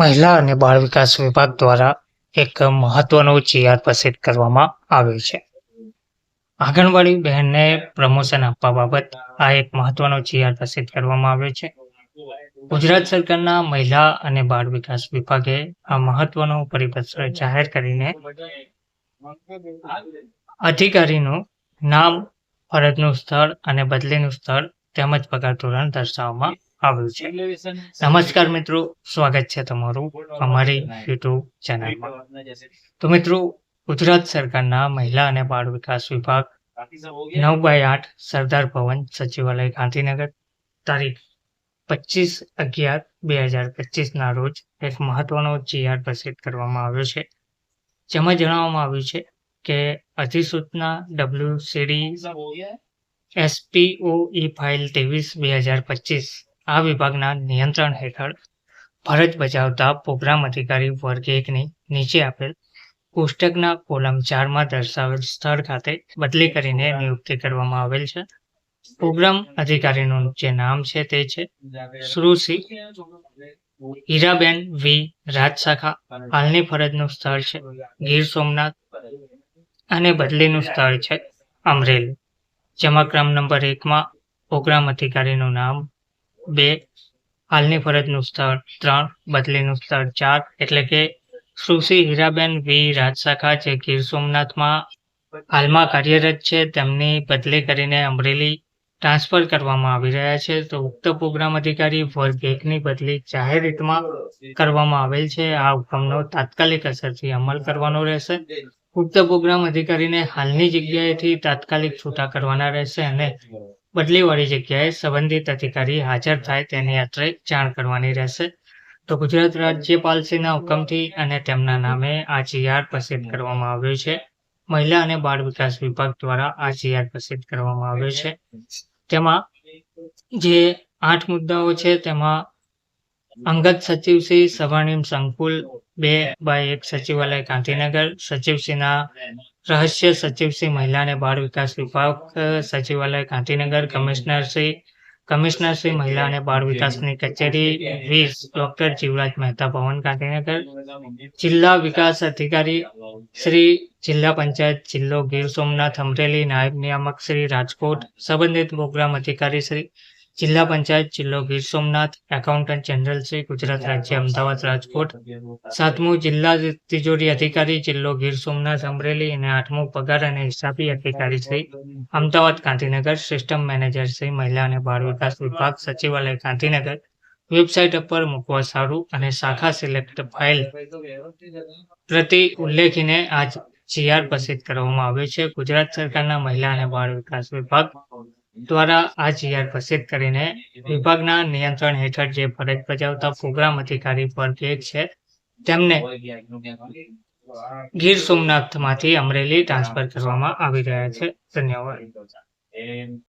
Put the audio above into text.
મહિલા અને બાળ વિકાસ વિભાગ દ્વારા એક મહત્વનો ચીઆર પ્રસિદ્ધ કરવામાં આવ્યો છે. આંગણવાડી બહેનને પ્રમોશન આપવા બાબત આ એક મહત્વનો ચીઆર પ્રસિદ્ધ કરવામાં આવ્યો છે. ગુજરાત સરકારના મહિલા અને બાળ વિકાસ વિભાગે આ મહત્વનો પરિપત્ર જાહેર કરીને અધિકારીનું નામ, ફરજનું સ્થળ અને બદલીનું સ્થળ તેમજ પગાર ધોરણ દર્શાવવામાં આવ્યું છે. નમસ્કાર મિત્રો સ્વાગત છે તમારું અમારી યુટ્યુબ ચેનલમાં. તો મિત્રો ગુજરાત સરકારના મહિલા અને બાળ વિકાસ વિભાગ નવ બાય આઠ સરદાર ભવન સચિવાલય ગાંધીનગર તારીખ પચીસ અગિયાર બે હજાર પચીસના રોજ એક મહત્વનો જીઆર પ્રસિદ્ધ કરવામાં આવ્યો છે. જેમાં જણાવવામાં આવ્યું છે કે અધિસૂચના ડબલ્યુ સીડી એસપીઓઈ ફાઇલ ત્રેવીસ બે હજાર પચીસ. આ વિભાગના નિયંત્રણ હેઠળ ફરજ બજાવતા પ્રોગ્રામ અધિકારી વર્ગ એકની નીચે આપેલ કોષ્ટકના કોલમ ચારમાં દર્શાવેલ સ્થળ ખાતે બદલી કરીને નિયુક્તિ કરવામાં આવેલ છે. પ્રોગ્રામ અધિકારીનું જે નામ છે તે છે સુરુસી હીરાબેન વી. રાજશાખા હાલની ફરજનું સ્થળ છે ગીર સોમનાથ અને બદલીનું સ્થળ છે અમરેલી. જેમાં ક્રમ નંબર એકમાં પ્રોગ્રામ અધિકારીનું નામ, બે, હાલની ફરજનું સ્થળ, ત્રણ, બદલીનું સ્થળ, ચાર, એટલે કે સુશ્રી હીરાબેન વી. રાજશાખા જે ગીર સોમનાથમાં હાલમાં કાર્યરત છે, તેમની બદલી કરીને અમરેલી ટ્રાન્સફર કરવામાં આવી રહ્યા છે. તો ઉક્ત પ્રોગ્રામ અધિકારી વર્ગ એકની બદલી જાહેર રીતમાં કરવામાં આવેલ છે. આ હુકમનો તાત્કાલિક અસરથી અમલ કરવાનો રહેશે. ઉક્ત પ્રોગ્રામ અધિકારીને હાલની જગ્યાએથી તાત્કાલિક છૂટા કરવાના રહેશે અને બદલીવાળી જગ્યાએ સંબંધિત અધિકારી હાજર થાય તેની યાત્રે જાણ કરવાની રહેશે. તો ગુજરાત રાજ્યપાલશ્રીના હુકમથી અને તેમના નામે આ જીઆર પ્રસિદ્ધ કરવામાં આવ્યો છે. મહિલા અને બાળ વિકાસ વિભાગ દ્વારા આ જીઆર પ્રસિદ્ધ કરવામાં આવ્યો છે. તેમાં જે આઠ મુદ્દાઓ છે, તેમાં અંગત સચિવશ્રી સવર્ણિમ સંકુલ, બે બાય એક સચિવાલય ગાંધીનગર સચિવશ્રીના રહસ્ય સચિવશ્રી મહિલા અને બાળ વિકાસ વિભાગ, સચિવાલય ગાંધીનગર કમિશનરશ્રી કમિશનરશ્રી મહિલા અને બાળ વિકાસની કચેરી, વીસ ડોક્ટર જીવરાજ મહેતા ભવન ગાંધીનગર, જિલ્લા વિકાસ અધિકારી શ્રી, જિલ્લા પંચાયત જિલ્લો ગીર સોમનાથ અમરેલી, નાયબ નિયામક શ્રી રાજકોટ, સંબંધિત પ્રોગ્રામ અધિકારી શ્રી જિલ્લા પંચાયત જિલ્લો ગીર સોમનાથ એકાઉન્ટન્ટ જનરલ શ્રી ગુજરાત રાજ્ય અમદાવાદ રાજકોટ સાતમું જિલ્લા તિજોરી અધિકારી જિલ્લો ગીર સોમનાથ અમરેલી અને આઠમું પગાર અને હિસાબી અધિકારી શ્રી અમદાવાદ ગાંધીનગર સિસ્ટમ મેનેજર શ્રી મહિલા અને બાળ વિકાસ વિભાગ સચિવાલય ગાંધીનગર વેબસાઇટ પર મૂકવા સારું અને શાખા સિલેક્ટ ફાઇલ પ્રતિ ઉલ્લેખીને આજ જીઆર પ્રસિદ્ધ કરવામાં આવ્યો છે. ગુજરાત સરકારના મહિલા અને બાળ વિકાસ વિભાગ દ્વારા આ જીઆર પ્રસિદ્ધ કરીને વિભાગના નિયંત્રણ હેઠળ જે ફરજ બજાવતા પ્રોગ્રામ અધિકારી વર્ગ એક છે, તેમને ગીર સોમનાથમાંથી અમરેલી ટ્રાન્સફર કરવામાં આવી રહ્યા છે. ધન્યવાદ.